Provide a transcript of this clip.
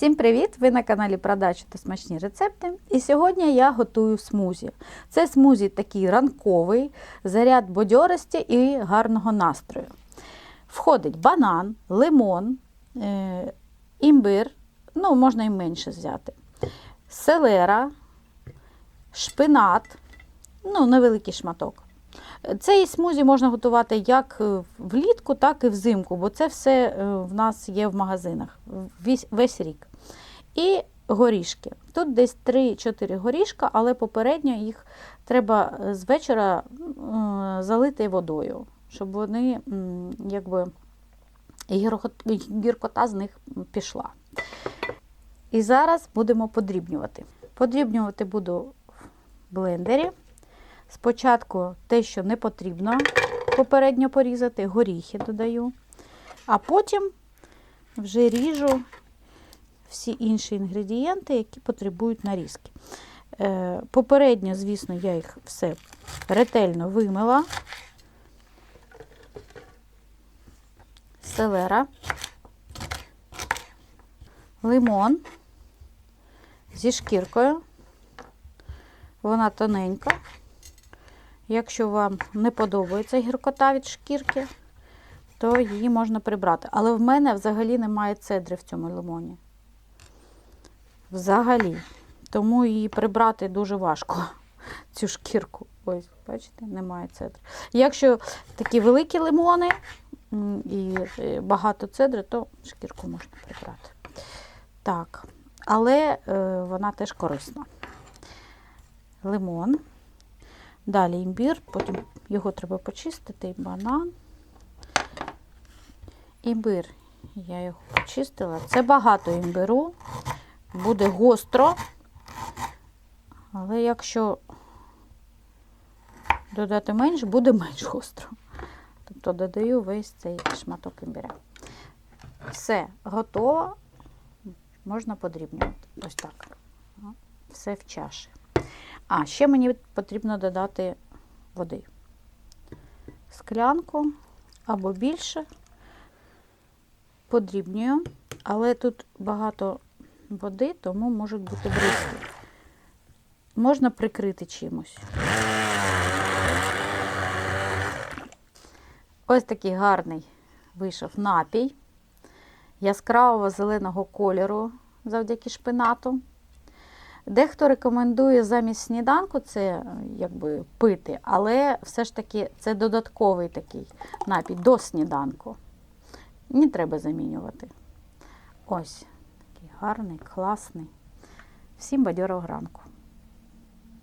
Всім привіт! Ви на каналі Продача та смачні рецепти. І сьогодні я готую смузі. Це смузі такий ранковий, заряд бадьорості і гарного настрою. Входить банан, лимон, е, імбир, ну можна і менше взяти, селера, шпинат, ну невеликий шматок. Цей смузі можна готувати як е, влітку, так і взимку, бо це все е, в нас є в магазинах весь, весь рік. І горішки. Тут десь 3-4 горішка, але попередньо їх треба е, з вечора залити водою, щоб вони якби гіркота з них пішла. І зараз будемо подрібнювати. Подрібнювати буду в блендері. Спочатку те, що не потрібно попередньо порізати, горіхи додаю, а потім вже ріжу всі інші інгредієнти, які потребують нарізки. Е, Попередньо, звісно, я їх все ретельно вимила. Селера, лимон зі шкіркою. Вона тоненька. Якщо вам не подобається гіркота від шкірки, то її можна прибрати. Але в мене взагалі немає цедри в цьому лимоні. Взагалі. Тому її прибрати дуже важко, цю шкірку. Ось, бачите, немає цедри. Якщо такі великі лимони і е, багато цедри, то шкірку можна прибрати. Так, але е, вона теж корисна. Лимон. Далі імбір, потім його треба почистити, банан. Імбир, я його почистила. Це багато імбиру, буде гостро, але якщо додати менш, буде менш гостро. Тобто додаю весь цей шматок імбиря. Все, готово, можна подрібнювати. Ось так. Все в чаші. А, ще мені потрібно додати води. Склянку або більше. Подрібнюю, але тут багато води, тому можуть бути бризки. Можна прикрити чимось. Ось такий гарний вийшов напій яскравого зеленого кольору завдяки шпинату. Дехто рекомендує замість сніданку це якби пити, але все ж таки це додатковий такий напій до сніданку. Не треба замінювати. Ось такий гарний, класний. Всім бадьорого ранку.